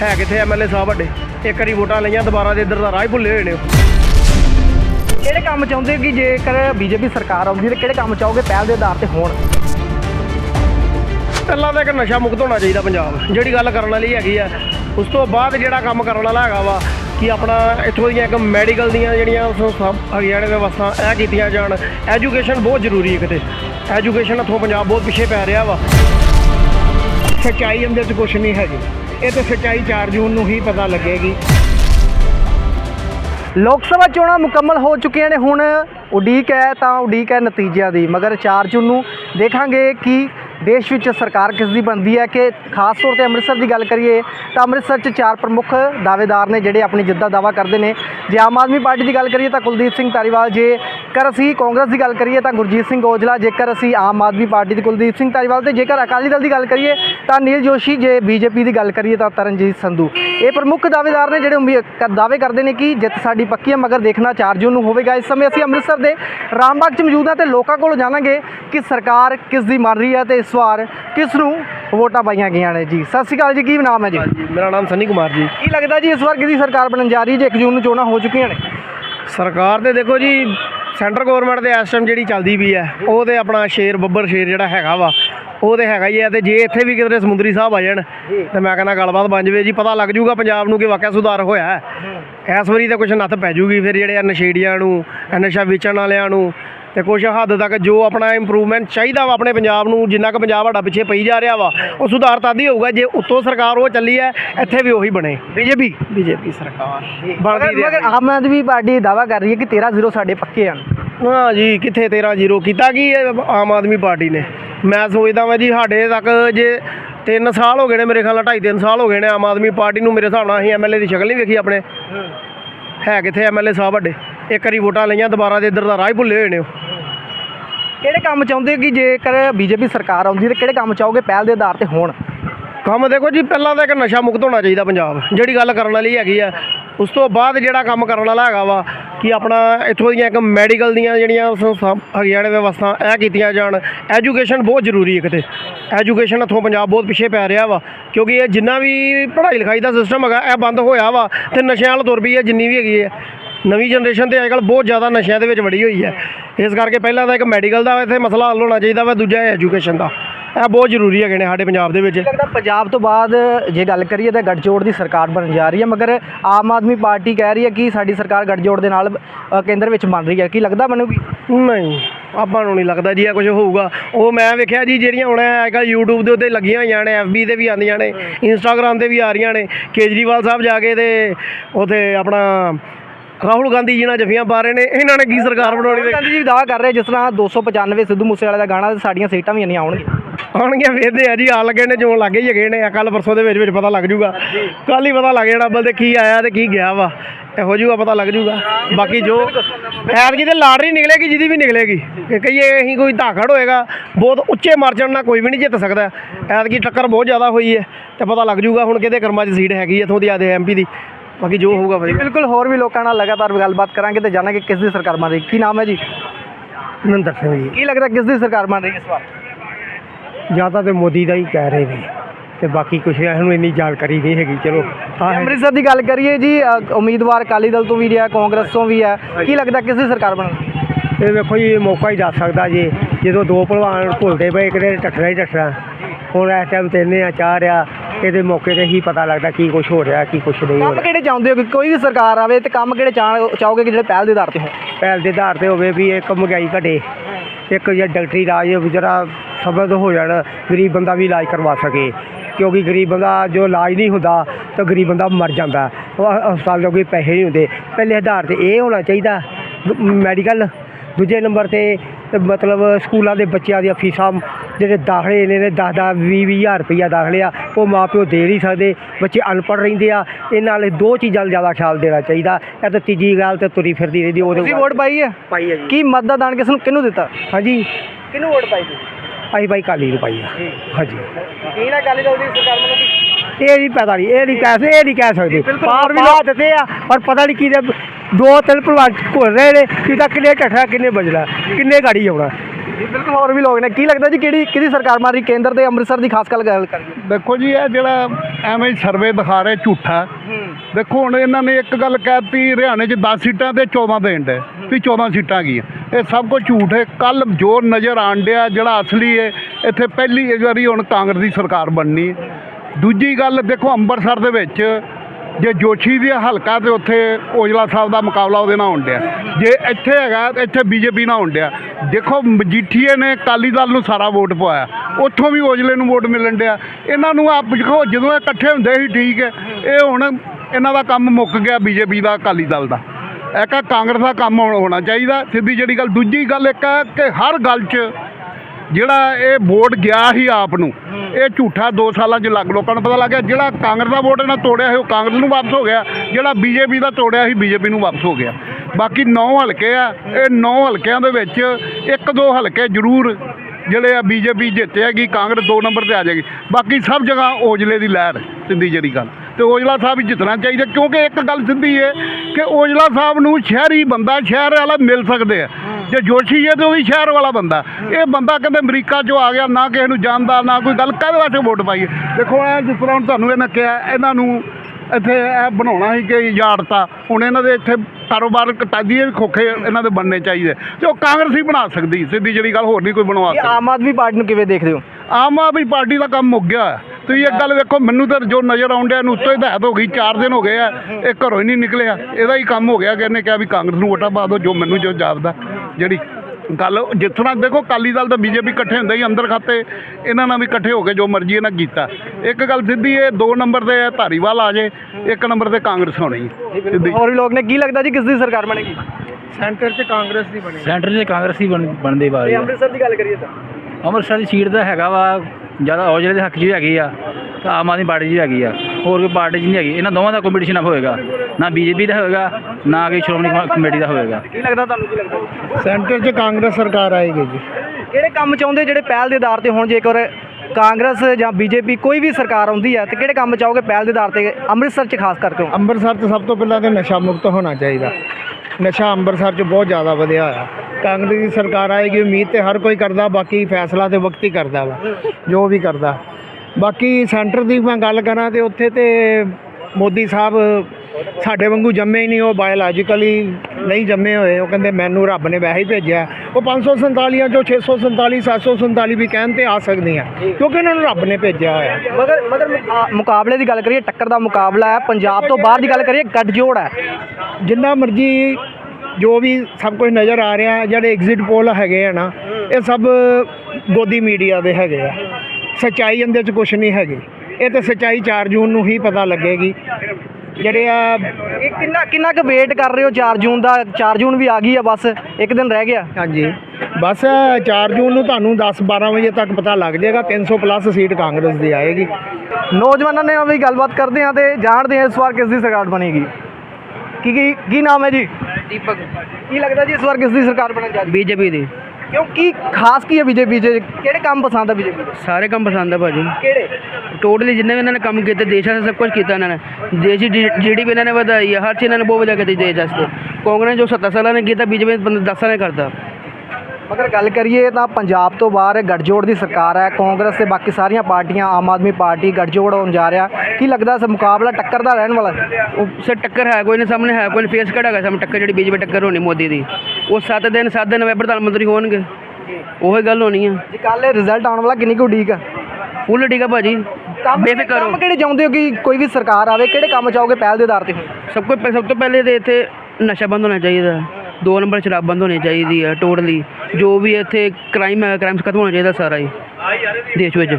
ਹੈ ਕਿੱਥੇ ਐਮਐਲਏ ਸਾਹਿਬ ਵੱਡੇ? ਇੱਕ ਵਾਰੀ ਵੋਟਾਂ ਲਈਆਂ, ਦੁਬਾਰਾ ਦੇ ਇੱਧਰ ਦਾ ਰਾਹ ਹੀ ਭੁੱਲੇ ਹੋਏ ਨੇ ਕਿਹੜੇ ਕੰਮ ਚਾਹੁੰਦੇ ਕਿ ਜੇਕਰ ਬੀਜੇਪੀ ਸਰਕਾਰ ਆਉਂਦੀ ਤੇ ਕਿਹੜੇ ਕੰਮ ਚਾਹੋਗੇ ਪਹਿਲ ਦੇ ਆਧਾਰ ਤੇ ਹੋਣ? ਪਹਿਲਾਂ ਤਾਂ ਇੱਕ ਨਸ਼ਾ ਮੁਕਤ ਹੋਣਾ ਚਾਹੀਦਾ ਪੰਜਾਬ। ਜਿਹੜੀ ਗੱਲ ਕਰਨ ਵਾਲੀ ਹੈਗੀ ਆ, ਉਸ ਤੋਂ ਬਾਅਦ ਜਿਹੜਾ ਕੰਮ ਕਰਨ ਵਾਲਾ ਹੈਗਾ ਵਾ, ਕਿ ਆਪਣਾ ਇੱਥੋਂ ਦੀਆਂ ਇੱਕ ਮੈਡੀਕਲ ਦੀਆਂ ਜਿਹੜੀਆਂ ਉਸ ਸਭ ਹੈਗੀਆਂ ਨੇ ਵਿਵਸਥਾ, ਇਹ ਕੀਤੀਆਂ ਜਾਣ। ਐਜੂਕੇਸ਼ਨ ਬਹੁਤ ਜ਼ਰੂਰੀ ਹੈ ਕਿਤੇ। ਐਜੂਕੇਸ਼ਨ ਇੱਥੋਂ ਪੰਜਾਬ ਬਹੁਤ ਪਿੱਛੇ ਪੈ ਰਿਹਾ ਵਾ। ਸੱਚਾਈ ਇਹਦੇ ਵਿੱਚ ਕੁਝ ਨਹੀਂ ਹੈਗੀ। ਇਹ ਤਾਂ ਸੱਚਾਈ 4 ਜੂਨ ਨੂੰ ਹੀ ਪਤਾ ਲੱਗੇਗੀ। ਲੋਕ ਸਭਾ ਚੋਣਾਂ ਮੁਕੰਮਲ ਹੋ ਚੁੱਕੀਆਂ ਨੇ ਹੁਣ ਉਡੀਕ ਹੈ ਤਾਂ ਉਡੀਕ ਹੈ ਨਤੀਜਿਆਂ ਦੀ। ਮਗਰ 4 ਜੂਨ ਨੂੰ ਦੇਖਾਂਗੇ ਕਿ ਦੇਸ਼ ਵਿੱਚ ਸਰਕਾਰ ਕਿਸ ਦੀ ਬਣਦੀ ਹੈ ਕਿ ਖਾਸ ਤੌਰ ਤੇ ਅੰਮ੍ਰਿਤਸਰ ਦੀ ਗੱਲ ਕਰੀਏ ਤਾਂ ਅੰਮ੍ਰਿਤਸਰ 'ਚ ਚਾਰ ਪ੍ਰਮੁੱਖ ਦਾਅਵੇਦਾਰ ਨੇ ਜਿਹੜੇ ਆਪਣੀ ਜਿੱਤ ਦਾ ਦਾਅਵਾ ਕਰਦੇ ਨੇ। ਜੇ ਆਮ ਆਦਮੀ ਪਾਰਟੀ ਦੀ ਗੱਲ ਕਰੀਏ ਤਾਂ ਕੁਲਦੀਪ ਸਿੰਘ ਧਾਰੀਵਾਲ, ਜੇਕਰ ਅਸੀਂ ਕਾਂਗਰਸ ਦੀ ਗੱਲ ਕਰੀਏ ਤਾਂ ਗੁਰਜੀਤ ਸਿੰਘ ਔਜਲਾ, ਜੇਕਰ ਅਸੀਂ ਆਮ ਆਦਮੀ ਪਾਰਟੀ ਦੀ ਕੁਲਦੀਪ ਸਿੰਘ ਧਾਰੀਵਾਲ ਤੇ ਜੇਕਰ ਅਕਾਲੀ ਦਲ ਦੀ ਗੱਲ ਕਰੀਏ ਤਾਂ ਨੀਲ ਜੋਸ਼ੀ, ਜੇ ਬੀਜੇਪੀ ਦੀ ਗੱਲ ਕਰੀਏ ਤਾਂ ਤਰਨਜੀਤ ਸੰਧੂ। ਇਹ ਪ੍ਰਮੁੱਖ ਦਾਅਵੇਦਾਰ ਨੇ ਜਿਹੜੇ ਉਮੀਦ ਦਾਅਵੇ ਕਰਦੇ ਨੇ ਕਿ ਜਿੱਤ ਸਾਡੀ ਪੱਕੀ ਹੈ, ਮਗਰ ਦੇਖਣਾ 4 ਜੂਨ ਨੂੰ ਹੋਵੇਗਾ। ਇਸ ਸਮੇਂ ਅਸੀਂ ਅੰਮ੍ਰਿਤਸਰ ਦੇ ਰਾਮਬਾਗ 'ਚ ਮੌਜੂਦ ਹਾਂ ਤੇ ਲੋਕਾਂ ਕੋਲ ਜਾਣਾਂਗੇ ਕਿ ਸਰਕਾਰ ਕਿਸ ਦੀ ਬਣ ਰਹੀ ਹੈ ਤੇ ਇਸ ਵਾਰ ਕਿਸ ਨੂੰ ਵੋਟਾਂ ਪਾਈਆਂ ਗਈਆਂ ਨੇ ਜੀ? ਸਤਿ ਸ਼੍ਰੀ ਅਕਾਲ ਜੀ ਕੀ ਨਾਮ ਹੈ ਜੀ? ਹਾਂਜੀ ਮੇਰਾ ਨਾਮ ਸੰਨੀ ਕੁਮਾਰ ਜੀ। ਕੀ ਲੱਗਦਾ ਜੀ ਇਸ ਵਾਰ ਕਿਹਦੀ ਸਰਕਾਰ ਬਣਨ ਜਾ ਰਹੀ ਹੈ? ਜੇ 1 ਜੂਨ ਨੂੰ ਚੋਣਾਂ ਹੋ ਚੁੱਕੀਆਂ ਨੇ। ਸਰਕਾਰ ਦੇ ਦੇਖੋ ਜੀ ਸੈਂਟਰ ਗਵਰਨਮੈਂਟ ਦੇ ਇਸ ਟਾਈਮ ਜਿਹੜੀ ਚੱਲਦੀ ਵੀ ਹੈ ਉਹ ਤੇ ਆਪਣਾ ਸ਼ੇਰ ਬੱਬਰ ਸ਼ੇਰ ਜਿਹੜਾ ਹੈਗਾ ਵਾ ਉਹ ਤੇ ਹੈਗਾ ਹੀ ਹੈ ਤੇ ਜੇ ਇੱਥੇ ਵੀ ਕਿਧਰੇ ਸਮੁੰਦਰੀ ਸਾਹਿਬ ਆ ਜਾਣ ਤੇ ਮੈਂ ਕਹਿੰਦਾ ਗੱਲਬਾਤ ਬਣ ਜਵੇ ਜੀ ਪਤਾ ਲੱਗ ਜੂਗਾ ਪੰਜਾਬ ਨੂੰ ਕਿ ਵਾਕਿਆ ਸੁਧਾਰ ਹੋਇਆ ਹੈ। ਇਸ ਵਾਰੀ ਤਾਂ ਕੁਝ ਨੱਥ ਪੈ ਜੂਗੀ ਫਿਰ ਜਿਹੜੇ ਨਸ਼ੇੜੀਆਂ ਨੂੰ ਨਸ਼ਾ ਵੇਚਣ ਵਾਲਿਆਂ ਨੂੰ ਤੇ ਕੁਝ ਹੱਦ ਤੱਕ ਜੋ ਆਪਣਾ ਇੰਪਰੂਵਮੈਂਟ ਚਾਹੀਦਾ ਵਾ ਆਪਣੇ ਪੰਜਾਬ ਨੂੰ ਜਿੰਨਾ ਕੁ ਪੰਜਾਬ ਸਾਡਾ ਪਿੱਛੇ ਪਈ ਜਾ ਰਿਹਾ ਵਾ ਉਹ ਸੁਧਾਰ ਤਦ ਹੀ ਹੋਊਗਾ ਜੇ ਉੱਤੋਂ ਸਰਕਾਰ ਉਹ ਚੱਲੀ ਹੈ ਇੱਥੇ ਵੀ ਉਹੀ ਬਣੇ। ਬੀਜੇਪੀ ਬੀਜੇਪੀ ਸਰਕਾਰ। ਬਣਦੀ ਮਗਰ ਆਮ ਆਦਮੀ ਪਾਰਟੀ ਦਾਅਵਾ ਕਰ ਰਹੀ ਹੈ ਕਿ 13 ਜ਼ੀਰੋ ਸਾਡੇ ਪੱਕੇ ਹਨ। ਹਾਂ ਜੀ ਕਿੱਥੇ 13 ਜ਼ੀਰੋ? ਕੀਤਾ ਕੀ ਆਮ ਆਦਮੀ ਪਾਰਟੀ ਨੇ? ਮੈਂ ਸੋਚਦਾ ਵਾਂ ਜੀ ਸਾਡੇ ਤੱਕ ਜੇ 3 ਸਾਲ ਹੋ ਗਏ ਨੇ ਮੇਰੇ ਖਿਆਲ ਨਾਲ 2.5 3 ਸਾਲ ਹੋ ਗਏ ਨੇ ਆਮ ਆਦਮੀ ਪਾਰਟੀ ਨੂੰ ਮੇਰੇ ਹਿਸਾਬ ਨਾਲ ਅਸੀਂ ਐਮਐਲਏ ਦੀ ਸ਼ਕਲ ਨਹੀਂ ਵੇਖੀ ਆਪਣੇ। ਹੈ। ਕਿੱਥੇ ਐਮਐਲਏ ਸਾਹਿਬ ਵੱਡੇ? ਇੱਕ ਵਾਰੀ ਵੋਟਾਂ ਲਈਆਂ ਦੁਬਾਰਾ ਦੇ ਇੱਧਰ ਦਾ ਰਾਹ ਹੀ ਭੁੱਲੇ ਹੋਏ ਨੇ ਉਹ। ਕਿਹੜੇ ਕੰਮ ਚਾਹੁੰਦੇ ਹੋ ਕਿ ਜੇਕਰ ਬੀਜੇਪੀ ਸਰਕਾਰ ਆਉਂਦੀ ਤੇ ਕਿਹੜੇ ਕੰਮ ਚਾਹੋਗੇ ਪਹਿਲ ਦੇ ਆਧਾਰ ਤੇ ਹੋਣ? ਕੰਮ ਦੇਖੋ ਜੀ, ਪਹਿਲਾਂ ਤਾਂ ਇੱਕ ਨਸ਼ਾ ਮੁਕਤ ਹੋਣਾ ਚਾਹੀਦਾ ਪੰਜਾਬ। ਜਿਹੜੀ ਗੱਲ ਕਰਨ ਵਾਲੀ ਹੈਗੀ ਆ, ਉਸ ਤੋਂ ਬਾਅਦ ਜਿਹੜਾ ਕੰਮ ਕਰਨ ਵਾਲਾ ਹੈਗਾ ਵਾ, ਕਿ ਆਪਣਾ ਇੱਥੋਂ ਦੀਆਂ ਇੱਕ ਮੈਡੀਕਲ ਦੀਆਂ ਜਿਹੜੀਆਂ ਸੰਸਥਾ ਹੈਗੀਆਂ ਨੇ ਵਿਵਸਥਾ, ਇਹ ਕੀਤੀਆਂ ਜਾਣ। ਐਜੂਕੇਸ਼ਨ ਬਹੁਤ ਜ਼ਰੂਰੀ ਹੈ ਕਿਤੇ। ਐਜੂਕੇਸ਼ਨ ਇੱਥੋਂ ਪੰਜਾਬ ਬਹੁਤ ਪਿੱਛੇ ਪੈ ਰਿਹਾ ਵਾ, ਕਿਉਂਕਿ ਇਹ ਜਿੰਨਾ ਵੀ ਪੜ੍ਹਾਈ ਲਿਖਾਈ ਦਾ ਸਿਸਟਮ ਹੈਗਾ, ਇਹ ਬੰਦ ਹੋਇਆ ਵਾ ਤੇ ਨਸ਼ਿਆਂ ਵਾਲ ਤੁਰ ਪਈ ਹੈ ਜਿੰਨੀ ਵੀ ਹੈਗੀ ਹੈ। ਨਵੀਂ ਜਨਰੇਸ਼ਨ ਤੇ ਅੱਜਕੱਲ ਬਹੁਤ ਜ਼ਿਆਦਾ ਨਸ਼ਿਆਂ ਦੇ ਵਿੱਚ ਵੜੀ ਹੋਈ ਹੈ। ਇਸ ਕਰਕੇ ਪਹਿਲਾਂ ਤਾਂ ਇੱਕ ਮੈਡੀਕਲ ਦਾ ਇੱਥੇ ਮਸਲਾ ਹੱਲ ਹੋਣਾ ਚਾਹੀਦਾ ਵਾ ਦੂਜਾ ਐਜੂਕੇਸ਼ਨ ਦਾ। ਇਹ ਬਹੁਤ ਜ਼ਰੂਰੀ ਹੈਗੇ ਨੇ ਸਾਡੇ ਪੰਜਾਬ ਦੇ ਵਿੱਚ। ਲੱਗਦਾ ਪੰਜਾਬ ਤੋਂ ਬਾਅਦ ਜੇ ਗੱਲ ਕਰੀਏ ਤਾਂ ਗੱਠਜੋੜ ਦੀ ਸਰਕਾਰ ਬਣ ਜਾ ਰਹੀ ਹੈ ਮਗਰ ਆਮ ਆਦਮੀ ਪਾਰਟੀ ਕਹਿ ਰਹੀ ਹੈ ਕਿ ਸਾਡੀ ਸਰਕਾਰ ਗੱਠਜੋੜ ਦੇ ਨਾਲ ਕੇਂਦਰ ਵਿੱਚ ਬਣ ਰਹੀ ਹੈ। ਕੀ ਲੱਗਦਾ ਬਣੂਗੀ ਨਹੀਂ ਆਪਾਂ ਨੂੰ ਨਹੀਂ ਲੱਗਦਾ ਜੀ ਇਹ ਕੁਝ ਹੋਊਗਾ। ਉਹ ਮੈਂ ਵੇਖਿਆ ਜੀ ਜਿਹੜੀਆਂ ਹੁਣ ਅੱਜਕੱਲ YouTube ਦੇ ਉੱਤੇ ਲੱਗੀਆਂ ਹੋਈਆਂ ਨੇ FB ਤੇ ਵੀ ਆਉਂਦੀਆਂ ਨੇ Instagram ਤੇ ਵੀ ਆ ਰਹੀਆਂ ਨੇ। ਕੇਜਰੀਵਾਲ ਸਾਹਿਬ ਜਾ ਕੇ ਤੇ ਉਥੇ ਆਪਣਾ ਰਾਹੁਲ ਗਾਂਧੀ ਜੀ ਨਾਲ ਜਫੀਆਂ ਪਾ ਰਹੇ ਨੇ ਇਹਨਾਂ ਨੇ ਕੀ ਸਰਕਾਰ ਬਣਾਉਣੀ ਰਾਹੁਲ ਗਾਂਧੀ ਜੀ ਦਾਅਵਾ ਕਰ ਰਹੇ ਜਿਸ ਤਰ੍ਹਾਂ 295 ਸਿੱਧੂ ਮੂਸੇਵਾਲੇ ਦਾ ਗਾਣਾ ਤੇ ਸਾਡੀਆਂ ਸੀਟਾਂ ਵੀ ਇੰਨੀਆਂ ਆਉਣਗੀਆਂ। ਆਉਣਗੀਆਂ ਵੇਖਦੇ ਆ ਜੀ ਆ ਲੱਗੇ ਨੇ ਜੋ ਲੱਗੇ ਹੀ ਹੈਗੇ ਨੇ ਕੱਲ ਪਰਸੋਂ ਦੇ ਵਿੱਚ ਵਿੱਚ ਪਤਾ ਲੱਗ ਜੂਗਾ ਕੱਲ ਹੀ ਪਤਾ ਲੱਗ ਜਾਣਾ ਬਲਦੇ ਕੀ ਆਇਆ ਤੇ ਕੀ ਗਿਆ ਵਾ। ਇਹੋ ਜੂਗਾ ਪਤਾ ਲੱਗ ਜੂਗਾ ਬਾਕੀ ਜੋ ਐਤਕੀ ਤੇ ਲਾਟਰੀ ਨਿਕਲੇਗੀ ਜਿਹਦੀ ਵੀ ਨਿਕਲੇਗੀ। ਕਿ ਕਹੀਏ ਅਸੀਂ ਕੋਈ ਧਾਕੜ ਹੋਏਗਾ। ਬਹੁਤ ਉੱਚੇ ਮਾਰਜਨ ਨਾਲ ਕੋਈ ਵੀ ਨਹੀਂ ਜਿੱਤ ਸਕਦਾ। ਐਤਕੀ ਟੱਕਰ ਬਹੁਤ ਜ਼ਿਆਦਾ ਹੋਈ ਹੈ ਤੇ ਪਤਾ ਲੱਗ ਜੂਗਾ ਹੁਣ ਕਿਹਦੇ ਕਰਮਾਂ 'ਚ ਸੀਟ ਹੈਗੀ ਇੱਥੋਂ ਦੀ ਆਦੇ ਐਮਪੀ ਦੀ। ਬਾਕੀ ਜੋ ਹੋਊਗਾ ਵਧੀਆ। ਬਿਲਕੁਲ ਹੋਰ ਵੀ ਲੋਕਾਂ ਨਾਲ ਲਗਾਤਾਰ ਗੱਲਬਾਤ ਕਰਾਂਗੇ ਤੇ ਜਾਣਾਂਗੇ ਕਿਸ ਦੀ ਸਰਕਾਰ ਬਣ ਰਹੀ। ਕੀ ਨਾਮ ਹੈ ਜੀ? ਮਨਿੰਦਰ ਸਿੰਘ ਜੀ। ਕੀ ਲੱਗਦਾ ਕਿਸ ਦੀ ਸਰਕਾਰ ਬਣ ਰਹੀ ਹੈ ਇਸ ਵਾਰ? ਜ਼ਿਆਦਾ ਤੇ ਮੋਦੀ ਦਾ ਹੀ ਕਹਿ ਰਹੇ ਨੇ ਤੇ ਬਾਕੀ ਕੁਝ ਇਹਨੂੰ ਇੰਨੀ ਜਾਣਕਾਰੀ ਨਹੀਂ ਹੈਗੀ ਚਲੋ ਅੰਮ੍ਰਿਤਸਰ ਦੀ ਗੱਲ ਕਰੀਏ ਜੀ ਉਮੀਦਵਾਰ ਅਕਾਲੀ ਦਲ ਤੋਂ ਵੀ ਰਿਹਾ ਕਾਂਗਰਸ ਤੋਂ ਵੀ ਹੈ। ਕੀ ਲੱਗਦਾ ਕਿਸ ਦੀ ਸਰਕਾਰ ਬਣ ਹੈ ਇਹ ਵੇਖੋ ਜੀ ਮੌਕਾ ਹੀ ਦੱਸ ਸਕਦਾ ਜੀ। ਜਦੋਂ ਦੋ ਭਲਵਾਨ ਭੁੱਲਦੇ ਪਏ ਇੱਕ ਦੇ ਟੱਠਰਾ ਹੀ ਟੱਠਰਾ ਹੁਣ ਇਸ ਟਾਈਮ ਤਿੰਨ ਆ ਚਾਰ ਆ ਇਹਦੇ ਮੌਕੇ ਤੇ ਹੀ ਪਤਾ ਲੱਗਦਾ ਕੀ ਕੁਝ ਹੋ ਰਿਹਾ ਕੀ ਕੁਝ ਨਹੀਂ ਹੋ ਕੰਮ ਰਿਹਾ। ਕਿਹੜੇ ਚਾਹੁੰਦੇ ਹੋ ਕਿ ਕੋਈ ਵੀ ਸਰਕਾਰ ਆਵੇ ਤੇ ਕੰਮ ਕਿਹੜੇ ਚਾਹ- ਚਾਹੋਗੇ ਕਿ ਜਿਹੜੇ ਪਹਿਲ ਦੇ ਆਧਾਰ ਤੇ ਹੋਣ? ਪਹਿਲ ਦੇ ਆਧਾਰ ਤੇ ਹੋਵੇ ਵੀ ਇੱਕ ਮਹਿੰਗਾਈ ਘਟੇ ਇੱਕ ਜਿਹੜਾ ਡਾਕਟਰੀ ਇਲਾਜ ਜਿਹੜਾ ਸਬਦ ਹੋ ਜਾਣ ਗਰੀਬ ਬੰਦਾ ਵੀ ਇਲਾਜ ਕਰਵਾ ਸਕੇ। ਕਿਉਂਕਿ ਗਰੀਬ ਬੰਦਾ ਜੋ ਇਲਾਜ ਨਹੀਂ ਹੁੰਦਾ ਤਾਂ ਗਰੀਬ ਬੰਦਾ ਮਰ ਜਾਂਦਾ। ਉਹ ਹਸਪਤਾਲ ਦੇ ਕੋਈ ਪੈਸੇ ਨਹੀਂ ਹੁੰਦੇ। ਪਹਿਲੇ ਆਧਾਰ ਤੇ ਇਹ ਹੋਣਾ ਚਾਹੀਦਾ ਮੈਡੀਕਲ। ਦੂਜੇ ਨੰਬਰ ਤੇ ਤੇ ਮਤਲਬ ਸਕੂਲਾਂ ਦੇ ਬੱਚਿਆਂ ਦੀਆਂ ਫੀਸਾਂ ਜਿਹੜੇ ਦਾਖਲੇ ਨੇ ਨੇ 10 10 20 20 ਹਜ਼ਾਰ ਰੁਪਈਆ ਦਾਖਲੇ ਆ ਉਹ ਮਾਪਿਓ ਦੇ ਨਹੀਂ ਸਕਦੇ ਬੱਚੇ ਅਨਪੜ੍ਹ ਰਹਿੰਦੇ ਆ ਇਹ ਨਾਲ ਦੋ ਚੀਜ਼ਾਂ ਜ਼ਿਆਦਾ ਖਿਆਲ ਦੇਣਾ ਚਾਹੀਦਾ ਇਹ ਤਾਂ ਤੀਜੀ ਗੱਲ ਤੇ ਤੁਰੀ ਫਿਰਦੀ ਰਹਿੰਦੀ ਉਹਦੇ ਤੁਸੀਂ ਵੋਟ ਪਾਈ ਹੈ ਪਾਈ ਹੈ ਜੀ। ਕੀ ਮਤ ਦਾ ਦਾਨ ਕਿਸ ਨੂੰ ਕਿਹਨੂੰ ਦਿੱਤਾ? ਹਾਂਜੀ। ਕਿਹਨੂੰ ਵੋਟ ਪਾਈ ਤੁਸੀਂ? ਅਸੀਂ ਭਾਈ ਕਾਲੀ ਨੂੰ ਪਾਈ ਆ। ਹਾਂਜੀ। ਕੀ ਨਾ ਅਕਾਲੀ ਦਲ ਦੀ ਸਰਕਾਰ ਬਣੂਗੀ ਇਹ ਨਹੀਂ ਪਤਾ ਨਹੀਂ ਇਹ ਨਹੀਂ ਕਹਿ ਇਹ ਨਹੀਂ ਕਹਿ ਸਕਦੇ। ਪਾਰ ਵੀ ਲੋਕ ਦਿੱਤੇ ਆ ਪਰ ਪਤਾ ਨਹੀਂ ਕਿਹਦੇ ਦੋ ਤਿੰਨ ਭਲਵਾਨ ਘੁਲ ਰਹੇ ਨੇ ਕਿਹਦਾ ਕਿੰਨੇ ਢੱਠਾ ਕਿੰਨੇ ਬਜਣਾ ਕਿੰਨੇ ਗਾੜੀ ਆਉਣਾ। ਜੀ ਬਿਲਕੁਲ ਹੋਰ ਵੀ ਲੋਕ ਨੇ। ਕੀ ਲੱਗਦਾ ਜੀ ਕਿਹੜੀ ਕਿਹਦੀ ਸਰਕਾਰ ਮਾਰੀ ਕੇਂਦਰ ਤੇ ਅੰਮ੍ਰਿਤਸਰ ਦੀ ਖਾਸ ਗੱਲ ਗੱਲ ਕਰੀਏ? ਦੇਖੋ ਜੀ ਇਹ ਜਿਹੜਾ ਐਵੇਂ ਸਰਵੇ ਦਿਖਾ ਰਹੇ ਝੂਠਾ। ਦੇਖੋ ਹੁਣ ਇਹਨਾਂ ਨੇ ਇੱਕ ਗੱਲ ਕਹਿਤੀ ਹਰਿਆਣੇ 'ਚ 10 ਸੀਟਾਂ ਤੇ 14 ਦੇਣ ਦੇ ਵੀ 14 ਸੀਟਾਂ ਗਈਆਂ। ਇਹ ਸਭ ਕੁਝ ਝੂਠ ਹੈ। ਕੱਲ ਜੋ ਨਜ਼ਰ ਆਣ ਡਿਆ ਜਿਹੜਾ ਅਸਲੀ ਹੈ ਇੱਥੇ ਪਹਿਲੀ ਵਾਰੀ ਹੁਣ ਕਾਂਗਰਸ ਦੀ ਸਰਕਾਰ ਬਣਨੀ ਹੈ। ਦੂਜੀ ਗੱਲ ਦੇਖੋ ਅੰਮ੍ਰਿਤਸਰ ਦੇ ਵਿੱਚ ਜੇ ਜੋਸ਼ੀ ਦੀ ਹਲਕਾ ਤੇ ਉੱਥੇ ਔਜਲਾ ਸਾਹਿਬ ਦਾ ਮੁਕਾਬਲਾ ਉਹਦੇ ਨਾਲ ਹੋਣ ਡਿਆ। ਜੇ ਇੱਥੇ ਹੈਗਾ ਤੇ ਇੱਥੇ ਬੀਜੇਪੀ ਨਾਲ ਹੋਣ ਡਿਆ। ਦੇਖੋ, ਮਜੀਠੀਏ ਨੇ ਅਕਾਲੀ ਦਲ ਨੂੰ ਸਾਰਾ ਵੋਟ ਪਵਾਇਆ। ਉੱਥੋਂ ਵੀ ਔਜਲੇ ਨੂੰ ਵੋਟ ਮਿਲਣ ਡਿਆ। ਇਹਨਾਂ ਨੂੰ ਆਪ ਦੇਖੋ, ਜਦੋਂ ਇਹ ਇਕੱਠੇ ਹੁੰਦੇ ਸੀ, ਠੀਕ ਹੈ, ਇਹ ਹੁਣ ਇਹਨਾਂ ਦਾ ਕੰਮ ਮੁੱਕ ਗਿਆ ਬੀਜੇਪੀ ਦਾ, ਅਕਾਲੀ ਦਲ ਦਾ। ਇੱਕ ਆ ਕਾਂਗਰਸ ਦਾ ਕੰਮ ਹੋਣਾ- ਹੋਣਾ ਚਾਹੀਦਾ। ਸਿੱਧੀ ਜਿਹੜੀ ਗੱਲ, ਦੂਜੀ ਗੱਲ ਇੱਕ ਹੈ ਕਿ ਹਰ ਗੱਲ 'ਚ ਜਿਹੜਾ ਇਹ ਵੋਟ ਗਿਆ ਸੀ ਆਪ ਨੂੰ, ਇਹ ਝੂਠਾ 2 ਸਾਲਾਂ 'ਚ ਲੱਗ ਲੋਕਾਂ ਨੂੰ ਪਤਾ ਲੱਗ ਗਿਆ। ਜਿਹੜਾ ਕਾਂਗਰਸ ਦਾ ਵੋਟ ਇਹਨਾਂ ਤੋੜਿਆ ਸੀ, ਉਹ ਕਾਂਗਰਸ ਨੂੰ ਵਾਪਸ ਹੋ ਗਿਆ। ਜਿਹੜਾ ਬੀਜੇਪੀ ਦਾ ਤੋੜਿਆ ਸੀ, ਬੀਜੇਪੀ ਨੂੰ ਵਾਪਸ ਹੋ ਗਿਆ। ਬਾਕੀ 9 ਹਲਕੇ ਆ, ਇਹ 9 ਹਲਕਿਆਂ ਦੇ ਵਿੱਚ ਇੱਕ ਦੋ ਹਲਕੇ ਜ਼ਰੂਰ ਜਿਹੜੇ ਆ ਬੀਜੇਪੀ ਜਿੱਤੇਗੀ ਕਾਂਗਰਸ 2 ਨੰਬਰ ਤੇ ਆ ਜਾਏਗੀ। ਬਾਕੀ ਸਭ ਜਗ੍ਹਾ ਔਜਲੇ ਦੀ ਲਹਿਰ, ਸਿੱਧੀ ਜਿਹੜੀ ਗੱਲ। ਤੇ ਔਜਲਾ ਸਾਹਿਬ ਹੀ ਜਿੱਤਣਾ ਚਾਹੀਦਾ, ਕਿਉਂਕਿ ਇੱਕ ਗੱਲ ਸਿੱਧੀ ਹੈ ਕਿ ਔਜਲਾ ਸਾਹਿਬ ਨੂੰ ਸ਼ਹਿਰੀ ਬੰਦਾ, ਸ਼ਹਿਰ ਵਾਲਾ ਮਿਲ ਸਕਦੇ ਆ। ਜੇ ਜੋਸ਼ੀ ਹੈ ਤੇ ਉਹ ਵੀ ਸ਼ਹਿਰ ਵਾਲਾ ਬੰਦਾ। ਇਹ ਬੰਦਾ ਕਹਿੰਦੇ ਅਮਰੀਕਾ ਚੋਂ ਆ ਗਿਆ ਨਾ ਕਿਸੇ ਨੂੰ ਜਾਣਦਾ ਨਾ ਕੋਈ ਗੱਲ ਕਾਹਦੇ ਵਾਸਤੇ ਵੋਟ ਪਾਈਏ? ਦੇਖੋ ਇਹ ਜਿਸ ਤਰ੍ਹਾਂ ਹੁਣ ਤੁਹਾਨੂੰ ਇਹਨਾਂ ਕਿਹਾ ਇਹਨਾਂ ਨੂੰ ਇੱਥੇ ਇਹ ਬਣਾਉਣਾ ਸੀ ਕਿ ਯਾਰਤਾ ਹੁਣ ਇਹਨਾਂ ਦੇ ਇੱਥੇ ਕਾਰੋਬਾਰ ਕਟਾਦੀਏ ਖੋਖੇ ਇਹਨਾਂ ਦੇ ਬਣਨੇ ਚਾਹੀਦੇ। ਤੇ ਉਹ ਕਾਂਗਰਸ ਹੀ ਬਣਾ ਸਕਦੀ ਸਿੱਧੀ ਜਿਹੜੀ ਗੱਲ ਹੋਰ ਨਹੀਂ ਕੋਈ ਬਣਵਾ ਇਹ ਸਕਦਾ ਆਮ ਆਦਮੀ ਪਾਰਟੀ ਨੂੰ ਕਿਵੇਂ ਦੇਖਦੇ ਹੋ? ਆਮ ਆਦਮੀ ਪਾਰਟੀ ਦਾ ਕੰਮ ਮੁੱਕ ਗਿਆ। ਤੁਸੀਂ ਇੱਕ ਗੱਲ ਵੇਖੋ ਮੈਨੂੰ ਤਾਂ ਜੋ ਨਜ਼ਰ ਆਉਂਦਿਆ ਨੂੰ ਉੱਤੋਂ ਹੀ ਹਦਾਇਤ ਹੋ ਗਈ 4 ਦਿਨ ਹੋ ਗਏ ਆ ਇਹ ਘਰੋਂ ਹੀ ਨਹੀਂ ਨਿਕਲਿਆ। ਇਹਦਾ ਹੀ ਕੰਮ ਹੋ ਗਿਆ ਕਿ ਇਹਨੇ ਕਿਹਾ ਵੀ ਕਾਂਗਰਸ ਨੂੰ ਵੋਟਾਂ ਪਾ ਦਿਓ ਜੋ ਮੈਨੂੰ ਜੋ ਜਾਪਦਾ। ਜਿਹੜੀ ਗੱਲ ਜਿਸ ਤਰ੍ਹਾਂ ਦੇਖੋ ਕਾਲੀ ਦਲ ਤੇ ਬੀਜੇਪੀ ਇਕੱਠੇ ਹੁੰਦੇ ਹੀ ਅੰਦਰ ਖਾਤੇ ਇਹਨਾਂ ਨਾਲ ਵੀ ਇਕੱਠੇ ਹੋ ਕੇ ਜੋ ਮਰਜ਼ੀ ਇਹਨਾਂ ਕੀਤਾ। ਇੱਕ ਗੱਲ ਸਿੱਧੀ ਇਹ ਦੋ ਨੰਬਰ ਤੇ ਧਾਰੀਵਾਲ ਆ ਜੇ ਇੱਕ ਨੰਬਰ ਤੇ ਕਾਂਗਰਸ ਹੋਣੀ। ਸਿੱਧੀ। ਹੋਰ ਵੀ ਲੋਕ ਨੇ ਕੀ ਲੱਗਦਾ ਜੀ ਕਿਸ ਦੀ ਸਰਕਾਰ ਬਣੇਗੀ? ਸੈਂਟਰ 'ਚ ਕਾਂਗਰਸ ਦੀ ਬਣੀ ਸੈਂਟਰ 'ਚ ਕਾਂਗਰਸੀ ਬਣ ਬਣਦੇ ਬਾਰੇ ਇਹ ਅੰਮ੍ਰਿਤਸਰ ਦੀ ਗੱਲ ਕਰੀਏ ਤਾਂ। ਅੰਮ੍ਰਿਤਸਰ ਦੀ ਸੀਟ ਦਾ ਹੈਗਾ ਵਾ ਜ਼ਿਆਦਾ ਔਜਲੇ ਦੇ ਹੱਕ 'ਚ ਹੈਗੀ ਆ। ਤਾਂ ਆਮ ਆਦਮੀ ਪਾਰਟੀ 'ਚ ਵੀ ਹੈਗੀ ਆ ਹੋਰ ਕੋਈ ਪਾਰਟੀ 'ਚ ਨਹੀਂ ਹੈਗੀ। ਇਹਨਾਂ ਦੋਵਾਂ ਦਾ ਕੰਪੀਟੀਸ਼ਨ ਹੋਏਗਾ। ਨਾ ਬੀਜੇਪੀ ਦਾ ਹੋਏਗਾ ਨਾ ਕਿ ਸ਼੍ਰੋਮਣੀ ਕਮੇ- ਕਮੇਟੀ ਦਾ ਹੋਏਗਾ। ਕੀ ਲੱਗਦਾ ਤੁਹਾਨੂੰ ਕੀ ਲੱਗਦਾ? ਸੈਂਟਰ 'ਚ ਕਾਂਗਰਸ ਸਰਕਾਰ ਆਏਗੀ ਜੀ। ਕਿਹੜੇ ਕੰਮ ਚਾਹੁੰਦੇ ਜਿਹੜੇ ਪਹਿਲ ਦੇ ਆਧਾਰ ਤੇ ਹੁਣ ਜੇਕਰ ਕਾਂਗਰਸ ਜਾਂ ਬੀਜੇਪੀ ਕੋਈ ਵੀ ਸਰਕਾਰ ਆਉਂਦੀ ਹੈ ਤੇ ਕਿਹੜੇ ਕੰਮ ਚਾਹੋਗੇ ਪਹਿਲ ਦੇ ਆਧਾਰ ਤੇ ਅੰਮ੍ਰਿਤਸਰ 'ਚ ਖਾਸ ਕਰਕੇ? ਅੰਮ੍ਰਿਤਸਰ 'ਚ ਸਭ ਤੋਂ ਪਹਿਲਾਂ ਤੇ ਨਸ਼ਾ ਮੁਕਤ ਹੋਣਾ ਚਾਹੀਦਾ। ਨਸ਼ਾ ਅੰਮ੍ਰਿਤਸਰ 'ਚ ਬਹੁਤ ਜ਼ਿਆਦਾ ਵਧਿਆ ਹੋਇਆ। ਕਾਂਗਰਸ ਦੀ ਸਰਕਾਰ ਆਏਗੀ ਉਮੀਦ ਤੇ ਹਰ ਕੋਈ ਕਰਦਾ ਬਾਕੀ ਫੈਸਲਾ ਤੇ ਵਕਤ ਹੀ ਕਰਦਾ ਵਾ ਜੋ ਵੀ ਕਰਦਾ। ਬਾਕੀ ਸੈਂਟਰ ਦੀ ਮੈਂ ਗੱਲ ਕਰਾਂ ਤੇ ਉੱਥੇ ਤੇ ਮੋਦੀ ਸਾਹਿਬ ਸਾਡੇ ਵਾਂਗੂ ਜੰਮੇ ਹੀ ਨਹੀਂ ਉਹ ਬਾਇਓਲੋਜੀਕਲੀ ਨਹੀਂ ਜੰਮੇ ਹੋਏ। ਉਹ ਕਹਿੰਦੇ ਮੈਨੂੰ ਰੱਬ ਨੇ ਵੈਸੇ ਹੀ ਭੇਜਿਆ। ਉਹ 547 ਚੋਂ 647 747 ਵੀ ਕਹਿਣ ਤੇ ਆ ਸਕਦੀਆਂ ਕਿਉਂਕਿ ਉਹਨਾਂ ਨੂੰ ਰੱਬ ਨੇ ਭੇਜਿਆ ਹੋਇਆ। ਮਗਰ ਮਗਰ ਮੁਕਾ- ਮੁਕਾਬਲੇ ਦੀ ਗੱਲ ਕਰੀਏ ਟੱਕਰ ਦਾ ਮੁਕਾਬਲਾ ਹੈ। ਪੰਜਾਬ ਤੋਂ ਬਾਹਰ ਦੀ ਗੱਲ ਕਰੀਏ ਗੱਠਜੋੜ ਹੈ। ਜਿੰਨਾ ਮਰਜ਼ੀ ਜੋ ਵੀ ਸਭ ਕੁਝ ਨਜ਼ਰ ਆ ਰਿਹਾ ਜਿਹੜੇ ਐਗਜ਼ਿਟ ਪੋਲ ਹੈਗੇ ਆ ਨਾ ਇਹ ਸਭ ਗੋਦੀ ਮੀਡੀਆ ਦੇ ਹੈਗੇ ਆ। ਸਚਾਈ ਇਹਦੇ ਚ ਕੁਝ ਨਹੀਂ ਹੈਗੀ। ਇਹ ਤੇ ਸਚਾਈ 4 ਜੂਨ ਨੂੰ ਹੀ ਪਤਾ ਲੱਗੇਗੀ। ਜਿਹੜੇ ਆ ਇਹ ਕਿੰਨਾ ਕਿੰਨਾ ਕੁ ਵੇਟ ਕਰ ਰਹੇ ਹੋ 4 ਜੂਨ ਦਾ? 4 ਜੂਨ ਵੀ ਆ ਗਈ ਆ ਬਸ ਇੱਕ ਦਿਨ ਰਹਿ ਗਿਆ। ਹਾਂਜੀ। ਬਸ 4 ਜੂਨ ਨੂੰ ਤੁਹਾਨੂੰ 10 12 ਵਜੇ ਤੱਕ ਪਤਾ ਲੱਗ ਜਾਏਗਾ 300 ਪਲੱਸ ਸੀਟ ਕਾਂਗਰਸ ਦੀ ਆਏਗੀ। ਨੌਜਵਾਨਾਂ ਨੇ ਵੀ ਗੱਲਬਾਤ ਕਰਦੇ ਆ ਤੇ ਜਾਣਦੇ ਆ ਇਸ ਵਾਰ ਕਿਸ ਦੀ ਸਰਕਾਰ ਬਣੇਗੀ। ਕੀ ਕੀ ਕੀ ਨਾਮ ਹੈ ਜੀ? ਦੀਪਕ। ਕੀ ਲੱਗਦਾ ਜੀ ਇਸ ਵਾਰ ਕਿਸ ਦੀ ਸਰਕਾਰ ਬਣਨ ਜਾ ਰਹੀ ਬੀਜੇਪੀ ਦੀ। ਕਿਉਂ ਕੀ ਖਾਸ ਕੀ ਹੈ ਬੀਜੇਪੀ 'ਚ ਕਿਹੜੇ ਕੰਮ ਪਸੰਦ ਆ ਬੀਜੇਪੀ ਦੇ ਸਾਰੇ ਕੰਮ ਪਸੰਦ ਆ ਭਾਜੀ। ਕਿਹੜੇ? ਟੋਟਲੀ ਜਿੰਨੇ ਵੀ ਇਹਨਾਂ ਨੇ ਕੰਮ ਕੀਤੇ ਦੇਸ਼ਾਂ 'ਚ ਸਭ ਕੁਝ ਕੀਤਾ ਇਹਨਾਂ ਨੇ। ਦੇਸ਼ੀ ਜੀਡੀਪੀ ਇਹਨਾਂ ਨੇ ਵਧਾਈ ਹੈ ਹਰ ਚੀਜ਼ ਇਹਨਾਂ ਨੇ ਬਹੁਤ ਵਧੀਆ ਕੀਤੀ ਦੇਸ਼ ਵਾਸਤੇ। ਕਾਂਗਰਸ ਜੋ 70 ਸਾਲਾਂ ਨੇ ਕੀਤਾ ਬੀਜੇਪੀ 10 ਸਾਲਾਂ ਨੇ ਕਰਦਾ ਅਗਰ ਗੱਲ ਕਰੀਏ ਤਾਂ ਪੰਜਾਬ ਤੋਂ ਬਾਹਰ ਗੱਠਜੋੜ ਦੀ ਸਰਕਾਰ ਹੈ ਕਾਂਗਰਸ ਤੇ ਬਾਕੀ ਸਾਰੀਆਂ ਪਾਰਟੀਆਂ ਆਮ ਆਦਮੀ ਪਾਰਟੀ ਗੱਠਜੋੜ ਹੋਣ ਜਾ ਰਿਹਾ। ਕੀ ਲੱਗਦਾ ਇਸ ਮੁਕਾਬਲਾ ਟੱਕਰ ਦਾ ਰਹਿਣ ਵਾਲਾ ਹੈ? ਸਰ ਟੱਕਰ ਹੈ ਕੋਈ ਨਹੀਂ ਸਾਹਮਣੇ ਹੈ ਕੋਈ ਫੇਸ ਕਿਹੜਾ ਹੈਗਾ ਸਾਹਮਣੇ ਟੱਕਰ ਜਿਹੜੀ ਬੀਜੇਪੀ ਟੱਕਰ ਹੋਣੀ ਮੋਦੀ ਦੀ। ਉਹ 7 ਦਿਨ 7 ਦਿਨ ਵੇ ਪ੍ਰਧਾਨ ਮੰਤਰੀ ਹੋਣਗੇ। ਉਹੀ ਗੱਲ ਹੋਣੀ ਆ। ਜੀ ਕੱਲ ਰਿਜ਼ਲਟ ਆਉਣ ਵਾਲਾ ਕਿੰਨੀ ਕੁ ਉਡੀਕ ਆ? ਫੁੱਲ ਠੀਕ ਆ ਭਾਜੀ। ਬੇਫਿਕਰ ਕੰਮ ਹੋ ਕਿਹੜੇ ਚਾਹੁੰਦੇ ਹੋ ਕਿ ਕੋਈ ਵੀ ਸਰਕਾਰ ਆਵੇ? ਕਿਹੜੇ ਕੰਮ ਚਾਹੋਗੇ ਪਹਿਲ ਦੇ ਆਧਾਰ ਤੇ? ਸਭ ਪਹਿ- ਸਭ ਤੋਂ ਪਹਿਲੇ ਤੇ ਇੱਥੇ ਨਸ਼ਾ ਬੰਦ ਹੋਣਾ ਚਾਹੀਦਾ। ਦੋ ਨੰਬਰ ਸ਼ਰਾਬ ਬੰਦ ਹੋਣੀ ਚਾਹੀਦੀ ਹੈ ਟੋਟਲੀ ਜੋ ਵੀ ਇੱਥੇ ਕ੍ਰਾਈਮ ਹੈ ਕ੍ਰਾਈਮ ਖਤਮ ਹੋਣਾ ਚਾਹੀਦਾ ਸਾਰਾ ਹੀ, ਦੇਸ਼ ਵਿੱਚ।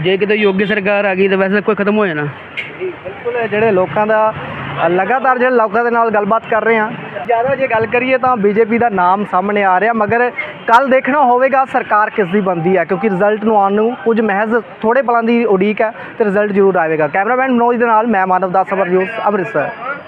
ਜੇ ਕਿਤੇ ਯੋਗੀ ਸਰਕਾਰ ਆ ਗਈ ਤਾਂ ਵੈਸੇ ਕੋਈ ਖਤਮ ਹੋ ਜਾਣਾ। ਬਿਲਕੁਲ, ਜਿਹੜੇ ਲੋਕਾਂ ਦਾ ਲਗਾਤਾਰ ਜਿਹੜੇ ਲੋਕਾਂ ਦੇ ਨਾਲ ਗੱਲਬਾਤ ਕਰ ਰਹੇ ਹਾਂ। ਜ਼ਿਆਦਾ ਜੇ ਗੱਲ ਕਰੀਏ ਤਾਂ ਬੀਜੇਪੀ ਦਾ ਨਾਮ ਸਾਹਮਣੇ ਆ ਰਿਹਾ, ਮਗਰ ਕੱਲ ਦੇਖਣਾ ਹੋਵੇਗਾ ਸਰਕਾਰ ਕਿਸ ਦੀ ਬਣਦੀ ਹੈ, ਕਿਉਂਕਿ ਰਿਜ਼ਲਟ ਨੂੰ ਆਉਣ ਨੂੰ ਕੁਝ ਮਹਿਜ਼ ਥੋੜੇ ਪਲਾਂ ਦੀ ਉਡੀਕ ਹੈ ਤੇ ਰਿਜ਼ਲਟ ਜ਼ਰੂਰ ਆਵੇਗਾ। ਕੈਮਰਾਮੈਨ ਮਨੋਜ ਦੇ ਨਾਲ ਮੈਂ ਮਾਨਵ ਦਾਸ, ਅਮਰ ਨਿਊਜ਼ ਅੰਮ੍ਰਿਤਸਰ।